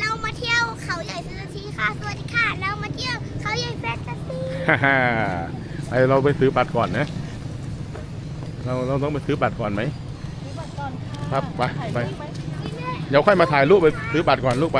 เรามาเที่ยวเขาใหญ่แฟนตาซีค่ะ สวัสดีค่ะ เรามาเที่ยวเขาใหญ่แฟนตาซีฮ่าฮ่าไอเราไปซื้อบัตรก่อนนะ เราเราต้องไปซื้อบัตรก่อนไหมซื้อบัตรก่อนค่ะครับไปถ่ายไปรูปไหมเดี๋ยวค่อยมาถ่ายรูปไปซื้อบัตรก่อนลูกไป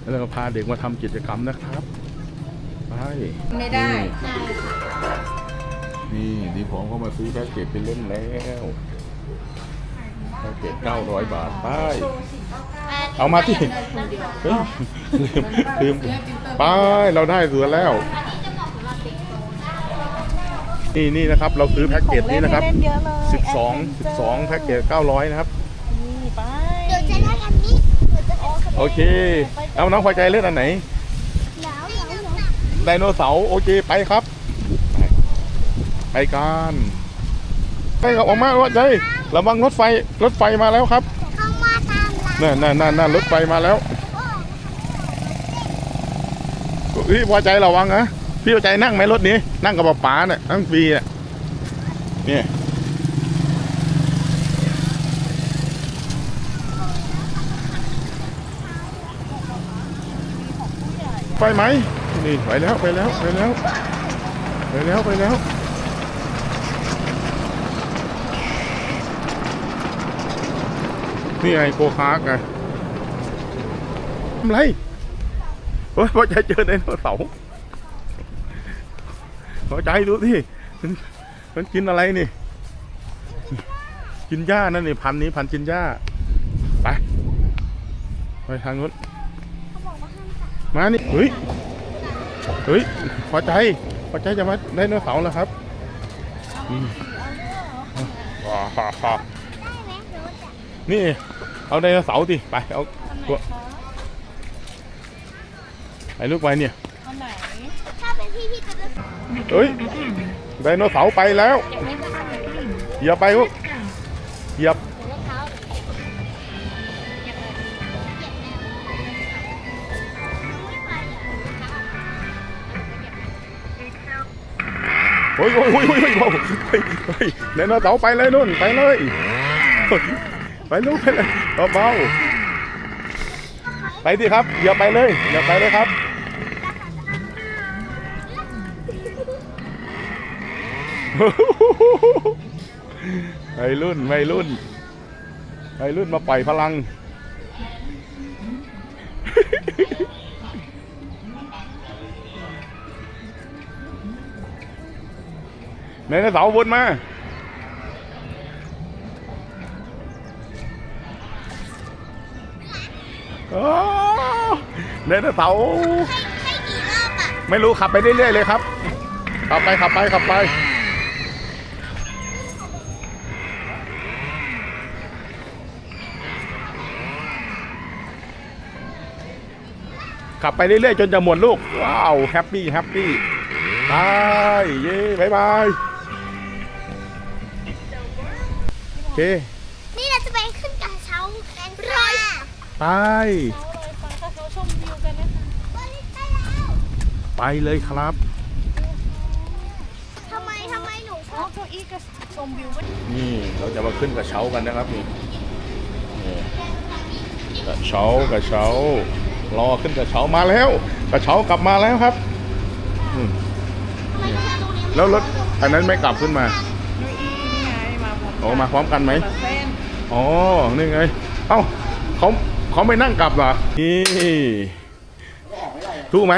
แล้วเราพาเด็กมาทำกิจกรรมนะครับไปไม่ได้นี่นี่ดีผมก็มาซื้อแพ็กเกจเป็นเล่มแล้ว แพ็กเกจเก้าร้อยบาทไป เอามาที่ เฮ้ยลืมลืมไปเราได้เสือแล้ว นี่นี่นะครับ เราซื้อแพ็กเกจนี้นะครับของเล่นเยอะเลยสิบสองสิบสองแพ็กเกจเก้าร้อยนะครับ นี่ไปเดี๋ยวจะได้กันนี้เดี๋ยวจะเป็นโอเค เอาน้องพอใจเล่นอันไหน หนาวหนาวหนาว ไดโนเสาร์โอเคไปครับ ไปกัน ไปกับออกมาว่าใจระวังรถไฟรถไฟมาแล้วครับเข้ามาตามร้านนั่นนั่นนั่นนั่นรถไฟมาแล้วพี่พอใจระวังนะพี่พอใจนั่งไหมรถนี้ นั่งกับป๋าเนี่ยนั่งฟรีเนี่ยนี่ไปไหมนี่ไปแล้วไปแล้วไปแล้วไปแล้วไปแล้ว นี่ไงโกคาร์กไงทำไรเฮ้ยพอใจเจอไดโนเสาร์พอใจดูที่มันมันกินอะไรนี่ กินหญ้านั่นนี่พันธุ์นี้พันธุ์กินหญ้า ไป ไปทางนู้นมานี่เฮ้ยเฮ้ยพอใจพอใจจะมาไดโนเสาร์แล้วครับอืมว้าวว้าวว้าวได้ไหมหรือว่าจะนี่ เอาไดโนเสาร์สิไปเอาอันไหนตัวคะไปลูกไปเนี่ยอันไหนถ้าเป็นพี่พี่จะเป็นเฮ้ยไดโนเสาร์ไปแล้วเหยียบไปลูกเหยียบโอ้ยโอ้ยโอ้ยโอ้ยโอ้ยโอ้ยเฮ้ยเฮ้ยไดโนเสาร์ไปเลยนู่นไปเลยเฮ้ย ไปลูกไปเลยเบาๆไปสิครับเหยียบไปเลยเหยียบไปเลยครับวัยรุ่นวัยรุ่นวัยรุ่นมาปล่อยพลังในนเสาวนมา โอ้ในนเสาร์ให้กี่รอบอะไม่รู้ขับไปเรื่อยๆเลยครับ ขับไปขับไปขับไป ขับไปเรื่อยๆจนจะหมดลูก ว้าว แฮปปี้แฮปปี้บายเย้บายบายโอเค นี่เราจะไปขึ้นกระเช้ากันร้อย ไปเขาเลยฟังค่ะเขาชมวิวกันนะคะบริษได้แล้วไปเลยครับ ทำไมทำไมหนูชอ๋ออบเก้าอี้ก็ชมวิวไม่นี่เราจะมาขึ้นกระเช้ากันนะครับนี่นี่กระเช้ากระเช้ารอขึ้นกระเช้ามาแล้วกระเช้ากลับมาแล้วครับอืมทำไมกระเช้าตรงนี้แล้วรถอันนั้นไม่กลับขึ้นมาเก้าอี้นี่ไงมาพร้อมโอ้มาพร้อมกันไหมละเส้น อ๋อ นี่ไง เอ้าเขา เขาไม่นั่งกลับเหรอ นี่ถูกไหม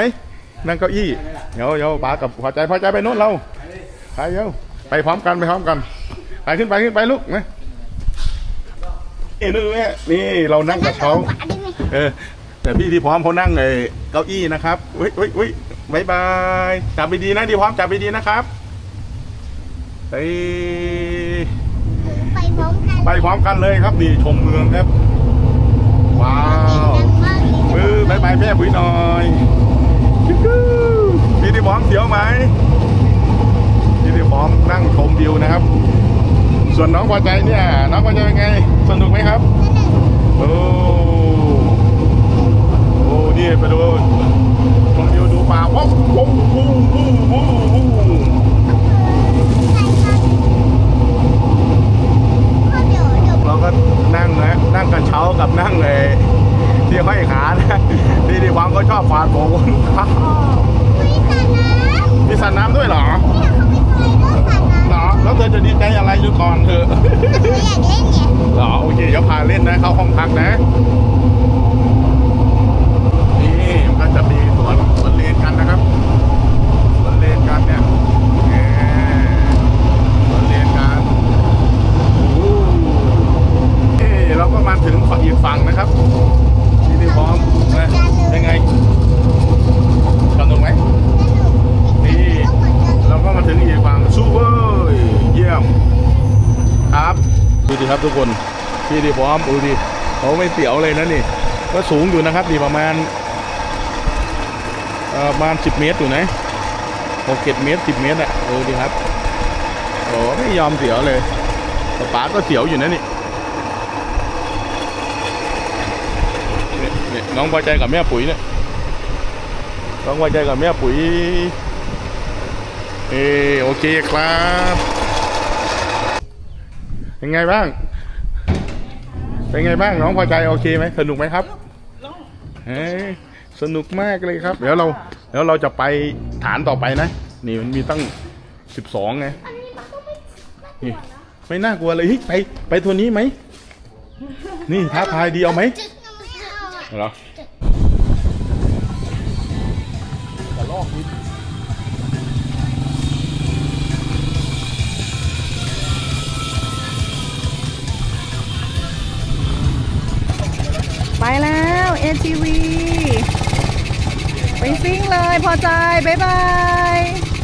นั่งเก้าอี้ เดี๋ยวเดี๋ยวป๋ากับพอใจพอใจไปโน่นเราไปเดี๋ยวไปพร้อมกันไปพร้อมกัน ไปขึ้นไปขึ้นไปลูกนะเอ็นดูแม่นี่เรานั่งกระเช้าขวาได้ไหมเออ แต่พี่ที่พร้อมเขานั่งไอ้เก้าอี้นะครับอุ้ยอุ้ยอุ้ยบายบายจับไปดีนะที่พร้อมจับไปดีนะครับไปไปพร้อมกันไปพร้อมกันเลยครับนี่ชมเมืองครับ ว้าวมือบายบายแม่ปุ๋ยหน่อยจุ๊กรูพี่ที่พร้อมเสียวไหมพี่ที่พร้อมนั่งชมวิวนะครับ ส่วนน้องพอใจเนี่ย น้องพอใจเป็นไง สนุกไหมครับ โอ้ โอ้ นี่ไปดูชมวิวดูป่าว้าวว้าววู้วู้วู้วู้เราก็นั่งนะนั่งกระเช้า กับนั่งเลยที่ห้อยขานะนี่ดีหวังก็ชอบฟาดโบก มีสระน้ำ มีสระน้ำด้วยเหรอ เนี่ยเขาไม่เคยเล่นสระน้ำ เหรอ แล้วเธอจะดีใจอะไรอยู่ก่อนเธอ หนูอยากเล่นไง เหรอ โอเค เดี๋ยวพาเล่นนะ เข้าห้องพักนะ นี่มันก็จะมีสวนสวนเลนกันนะครับสวนเลนกันเนี่ยแหมสวนเลนกันโอ้โหเอ้เราก็มาถึงฝั่งอีกฝั่งนะครับนี่ดีพร้อมนะยังไงสนุกไหม นี่ เราก็มาถึงอีกฝั่งซูเปอร์เยี่ยม ครับดูดิครับทุกคนพี่ดีพร้ อมดูดิเขาไม่เสียวเลยนะนี่ ก็สูงอยู่นะครับนี่ประมาณประมาณสิบเมตรอยู่นะหกเจ็ดเมตรสิบเมตรอะดูดิครับโอ้ไม่ยอมเสียวเลยแต่ป๋าก็เสียวอยู่นะนี่นี่น้องพอใจกับแม่ปุ๋ยเนี่ยน้องพอใจกับแม่ปุ๋ยเออโอเคครับเป็นไงบ้าง เป็นไงบ้างน้องพอใจโอเคไหมสนุกไหมครับเฮ้ยสนุกมากเลยครับ เดี๋ยวเราเดี๋ยวเราจะไปฐานต่อไปนะ นี่มันมีตั้งสิบสองไงอันนี้มันก็ไม่นี่ไม่น่ากลัวเลยเฮ้ยไปไปตัวนี้ไหมนี่ท้าทายดีเอาไหมเอาเหรอ ATV ไปซิ่งเลยพอใจ บ๊ายบาย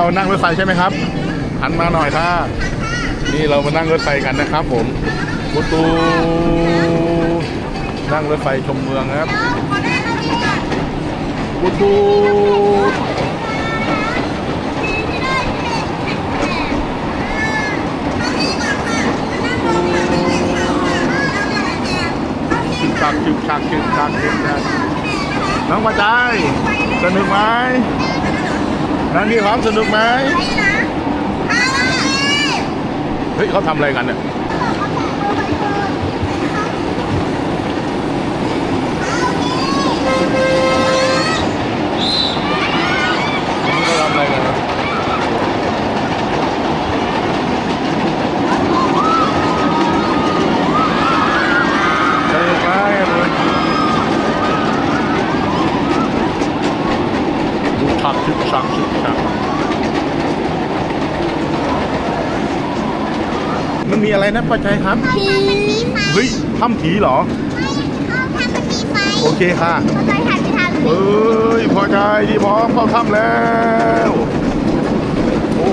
เรานั่งรถไฟใช่ไหมครับหันมาหน่อยค่ะนี่เรามานั่งรถไฟกันนะครับ ผมประตูนั่งรถไฟชมเมืองครับประตูชึกชักชึกชักชึกชักชึกชักน้องปัจจัยสนุกไหม นั่งดีครับสนุกไหมเฮ้ยเขาทำอะไรกันเนี่ยอะไรกันนะใช่ไหมเลยดู ชักชึกชักชึกชักมันมีอะไรนะป้าใจครับถ้ามันมีไฟเฮ้ยถ้ำผีเหรอถ้ามันมีไฟโอเคค่ะเขาจะถ่ายไปทางเอ้ยพอใจดีพร้อมเข้าถ้ำแล้วโอ้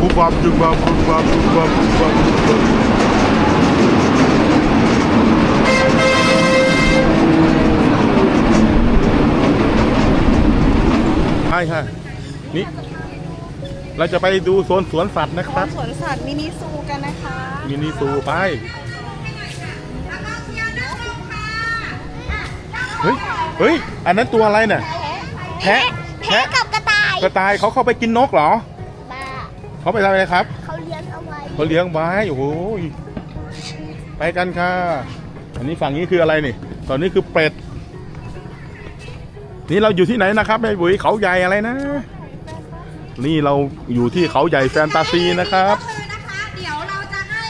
บุบบับจุบบับบุบบับบุบบับบุบบับบุบบับ ใช่ค่ะนี่เราจะไปดูโซนสวนสัตว์นะครับสวนสัตว์มินิซูกันนะคะมินิซูไป เฮ้ย เฮ้ย อันนั้นตัวอะไรเนี่ยแพะแพะกับกระต่ายกระต่ายเขาเข้าไปกินนกเหรอเขาไปทำอะไรครับ เขาเลี้ยงเอาไว้เขาเลี้ยงไว้โอ้โหไปกันค่ะ อันนี้ฝั่งนี้คืออะไรนี่ตอนนี้คือเป็ด นี่เราอยู่ที่ไหนนะครับแม่บุ๋ยเขาใหญ่อะไรนะ นี่เราอยู่ที่เขาใหญ่แฟนตาซีนะครับ เลยนะคะ เดี๋ยวเราจะให้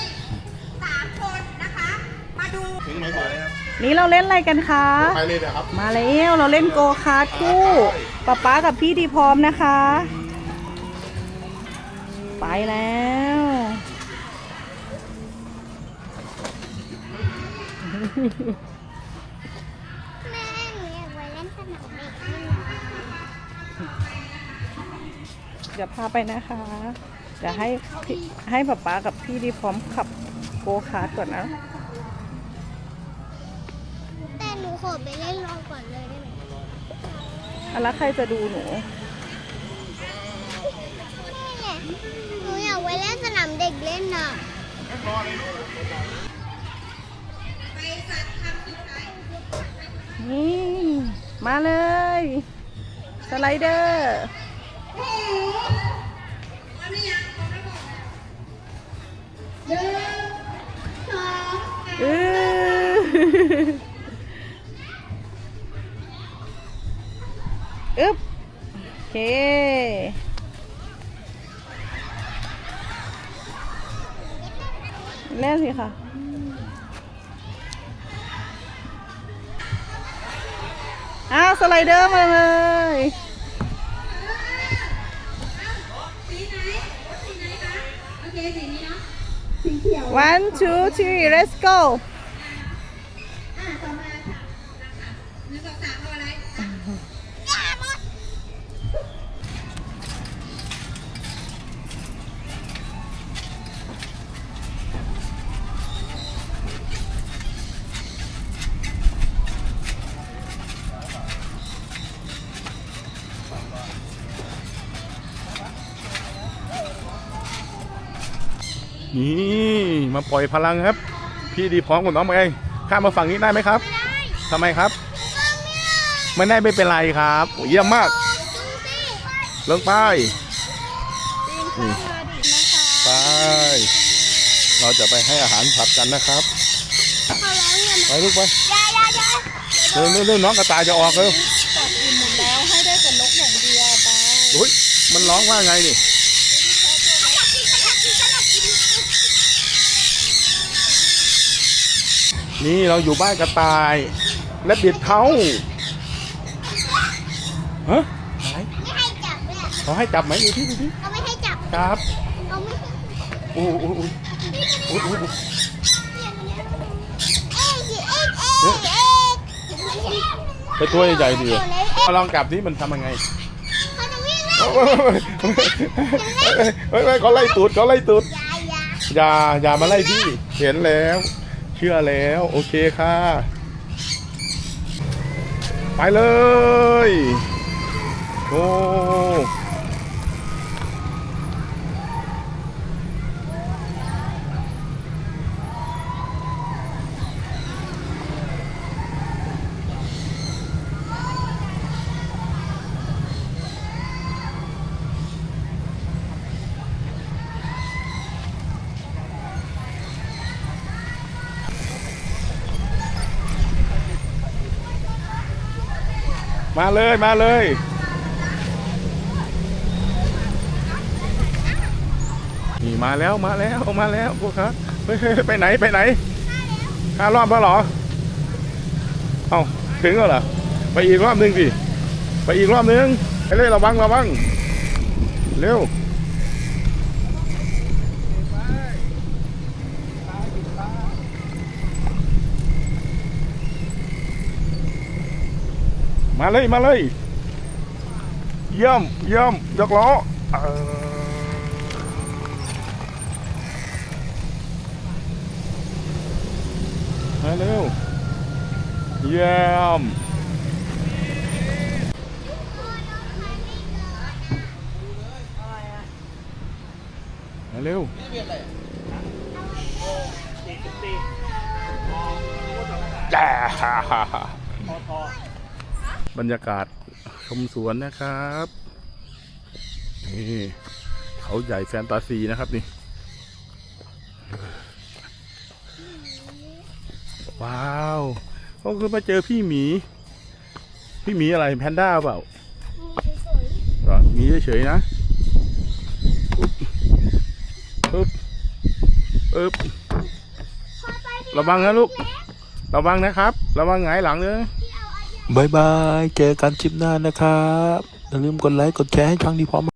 สามคนนะคะ มาดู ถึงไหนก่อนเลยครับนี่เราเล่นอะไรกันคะ ไปเลยนะครับมาแล้วเราเล่นโกคาร์ทคู่ป๊าป๊ากับพี่ดีพร้อมนะคะ ไปแล้วแดี๋ยวพาไปนะคะ เดี๋ยวให้พี่ให้ป๊าป๊ากับพี่ดีพร้อมขับโกคาร์ทก่อนนะแต่หนูขอไปเล่นรอก่อนเลยได้ไหมอะแล้วใครจะดูหนูแม่หนูอยากไปเล่นสนามเด็กเล่นน่ะนี่ มาเลย สไลเดอร์เอออึ๊บโอเคเล่นสิค่ะอ้าวสไลเดอร์มาเลย โอเค สีนี้เนาะ สีเขียว one two three let's go อะต่อ มาค่ะหนึ่งสองสามเอาอะไรนี่มาปล่อยพลังครับ พี่ดีพร้อมกับน้องไปข้ามมาฝั่งนี้ได้ไหมครับทำไมครับ ไม่ได้ไม่เป็นไรครับโอ้เยี่ยมมากดูสิลงไปนี่ไป เราจะไปให้อาหารผัดกันนะครับเขาร้องเนี่ยไปลูกไปยายายาเร็วเร็วเร็วน้องกระต่ายจะออกเร็วตัดอิ่มหมดแล้วให้ได้แต่นกอย่างเดียวไปอุ้ยมันร้องว่าไงนี่ อยากกินอยากกินอยากกิน นี่เราอยู่บ้านกระต่าย และบิดเขาฮะไหนไม่ให้จับเลยอะเขาให้จับไหมอยู่ที่ดูที่เขาไม่ให้จับครับเขาไม่ให้โอ้โหโอ้โหโอ้โหโอ้โหเอ๊ะเอ๊ะเอ๊ะเอ๊ะไปตัวใหญ่ๆดีเอาลองกลับนี่มันทำยังไงเขาจะวิ่งเล่นเฮ้ยเฮ้ยเฮ้ยเขาไล่ตูดเขาไล่ตูดยายาอย่าอย่ามาไล่พี่ เห็นแล้วเชื่อแล้ว โอเคค่ะ ไปเลย โอ้ มาเลยมาเลยนี่มาแล้วมาแล้วมาแล้วพวกครับไปไหนไปไหนห้ารอบแล้วหรอเอาถึงแล้วเหรอไปอีกรอบหนึ่งสิไปอีกรอบหนึ่งไปเลยระวังระวังเร็ว มาเลยมาเลยเยี่ยมเยี่ยมยกล้อเออมาเร็วเยี่ยมมาเร็ว บรรยากาศชมสวนนะครับนี่เขาเขาใหญ่แฟนตาซีนะครับนี่ว้าวเขาคือมาเจอพี่หมี พี่หมีอะไรแพนด้าเปล่าสวยเหรอหมีเฉยๆนะปึ๊บปึ๊บปึ๊บๆพอไปดิระวังนะลูก ระวังนะครับ ระวังหงายหลังเนอะ บายบาย เจอกันชิปหน้านะครับ อย่าลืมกดไลค์ กดแชร์ให้ช่องดีพร้อม